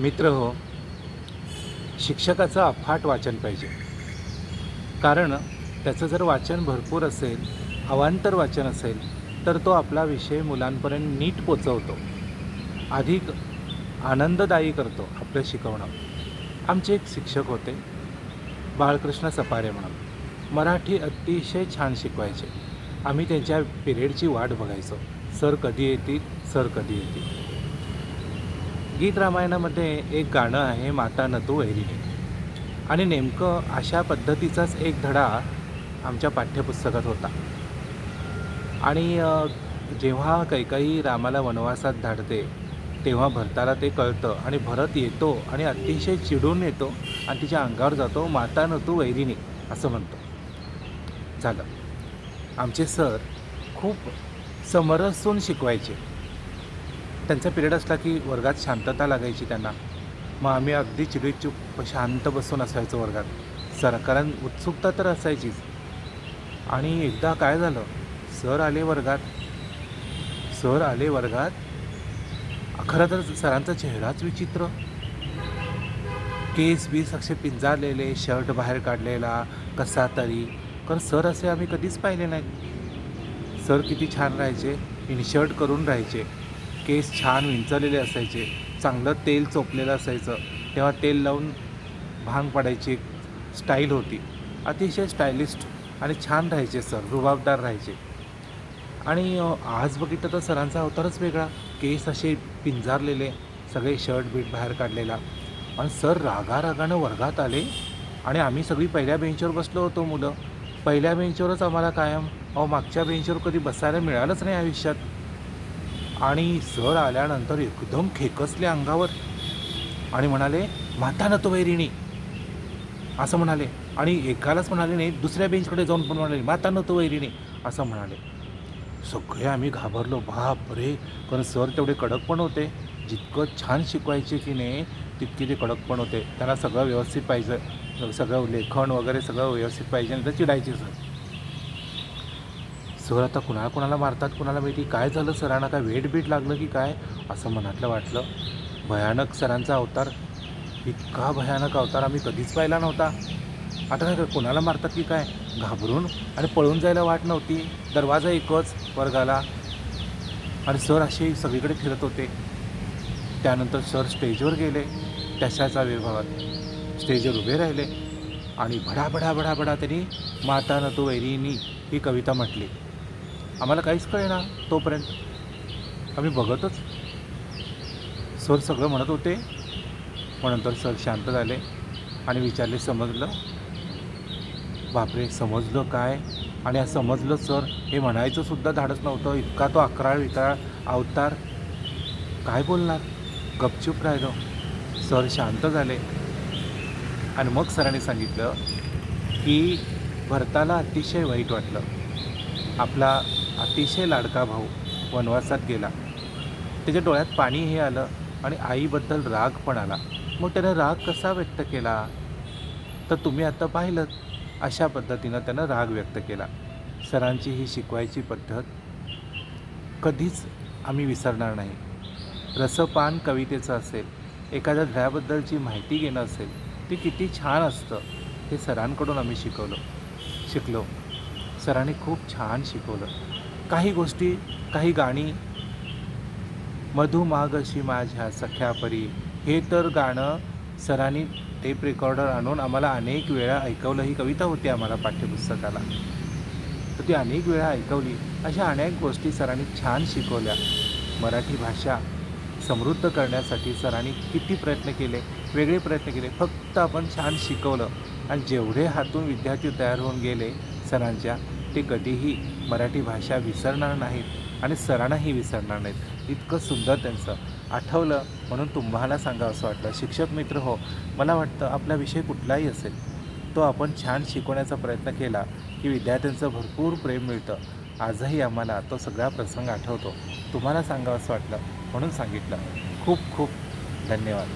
मित्र हो शिक्षकाचं अफाट वाचन पाहिजे. कारण त्याचं जर वाचन भरपूर असेल अवांतर वाचन असेल तर तो आपला विषय मुलांपर्यंत नीट पोचवतो. अधिक आनंददायी करतो आपलं शिकवणं. आमचे एक शिक्षक होते बाळकृष्ण सपारे म्हणून. मराठी अतिशय छान शिकवायचे. आम्ही त्यांच्या पिरियडची वाट बघायचो. सर कधी येतील? सर कधी येतील? गीत रामायणामध्ये एक गाणं आहे माता नतू वैरिणी आणि नेमकं अशा पद्धतीचाच एक धडा आमच्या पाठ्यपुस्तकात होता. आणि जेव्हा कैकाई रामाला वनवासात धाडते तेव्हा भरताला ते कळतं आणि भरत येतो आणि अतिशय चिडून येतो आणि तिच्या अंगावर जातो माता नतू वैरिणी असं म्हणतो. झालं. आमचे सर खूप समरसून शिकवायचे. त्यांचा पिरियड असला की वर्गात शांतता लागायची त्यांना. मग आम्ही अगदी चिडीचूप शांत बसून असायचो वर्गात. सर कारण उत्सुकता तर असायचीच. आणि एकदा काय झालं? सर आले वर्गात. सर आले वर्गात. खरं तर सरांचा चेहराच विचित्र. केस बीस असे पिंजारलेले शर्ट बाहेर काढलेला कसा तरी. कारण सर असे आम्ही कधीच पाहिले नाहीत सर किती छान राहायचे. इनशर्ट करून राहायचे. केस छान विंचरलेले असायचे. चांगलं तेल चोपलेलं असायचं. तेव्हा तेल लावून भांग पडायची स्टाईल होती. अतिशय स्टायलिस्ट आणि छान राहायचे सर रुबाबदार राहायचे. आणि आज बघितलं तर सरांचा अवतारच वेगळा. केस असे पिंजारलेले सगळे शर्ट बीट बाहेर काढलेला. आणि सर रागा रागानं वर्गात आले आणि आम्ही सगळी पहिल्या बेंचवर बसलो होतो मुलं. पहिल्या बेंचवरच आम्हाला कायम अहो मागच्या बेंचवर कधी बसायला मिळालंच नाही आयुष्यात. आणि सर आल्यानंतर एकदम खेकसले अंगावर. आणि म्हणाले माता नतो वैरिणी. असं म्हणाले. आणि एकालाच म्हणाले नाही दुसऱ्या बेंचकडे जाऊन पण म्हणाले माता नतो वैरिणी. असं म्हणाले. सगळे आम्ही घाबरलो. बाप रे कारण सर तेवढे कडक पण होते. जितकं छान शिकवायचे की नाही तितके ते कडक पण होते. त्यांना सगळं व्यवस्थित पाहिजे. सगळं लेखन वगैरे सगळं व्यवस्थित पाहिजे तर चिडायचे सर. सर आता कुणाला कुणाला मारतात कुणाला माहिती काय झालं? सरांना काय वेट बीट लागलं की काय? असं मनातलं वाटलं. भयानक सरांचा अवतार. इतका भयानक अवतार आम्ही कधीच पाहिला नव्हता. आता काय कोणाला मारतात की काय? घाबरून आणि पळून जायला वाट नव्हती. दरवाजा एकच वर्गाला. आणि सर असे सगळीकडे फिरत होते. त्यानंतर सर स्टेजवर गेले त्याच्याचा विभागात स्टेजवर उभे राहिले आणि भडा भडा भडा भडा त्यांनी माता न तो वैरीनी ही कविता म्हटली. आम्हाला काहीच कळेना तोपर्यंत. आम्ही बघतच. सर सगळं म्हणत होते. मग नंतर सर शांत झाले आणि विचारले समजलं? बापरे समजलं काय? आणि हा समजलं सर. हे म्हणायचं सुद्धा धाडस नव्हतं. इतका तो अकराळ विकराळ अवतार. काय बोलणार? गपचूप राहिलो. सर शांत झाले. आणि मग सरांनी सांगितलं की भरताला अतिशय वाईट वाटलं. आपला अतिशय लाडका भाऊ वनवासात गेला. त्याच्या डोळ्यात पाणी हे आलं आणि आईबद्दल राग पण आला. मग त्यानं राग कसा व्यक्त केला? तर तुम्ही आता पाहिलं अशा पद्धतीनं त्यानं राग व्यक्त केला. सरांची ही शिकवायची पद्धत कधीच आम्ही विसरणार नाही. रसपान कवितेचं असेल एखाद्या ध्येयाबद्दलची माहिती घेणं असेल ते किती छान असतं हे सरांकडून आम्ही शिकवलं. शिकलो. सरांनी खूप छान शिकवलं. काही गोष्टी काही गाणी. मधुमागशी माझ्या सख्या परी हे तर गाणं सरांनी टेप रेकॉर्डर आणून आम्हाला अनेक वेळा ऐकवलं. ही कविता होती आम्हाला पाठ्यपुस्तकाला. तर ती अनेक वेळा ऐकवली. अशा अनेक गोष्टी सरांनी छान शिकवल्या. मराठी भाषा समृद्ध करण्यासाठी सरांनी किती प्रयत्न केले वेगळे प्रयत्न केले. फक्त आपण छान शिकवलं. आणि जेवढे हातून विद्यार्थी तयार होऊन गेले सरांच्या ते कधीही मराठी भाषा विसरणार नाहीत आणि सरांनाही विसरणार नाहीत. इतकं सुंदर त्यांचं. आठवलं म्हणून तुम्हाला सांगा असं वाटलं. शिक्षक मित्र हो मला वाटतं आपला विषय कुठलाही असेल तो आपण छान शिकवण्याचा प्रयत्न केला की विद्यार्थ्यांचं भरपूर प्रेम मिळतं. आजही आम्हाला तो सगळा प्रसंग आठवतो. तुम्हाला सांगावं असं वाटलं म्हणून सांगितलं. खूप खूप धन्यवाद.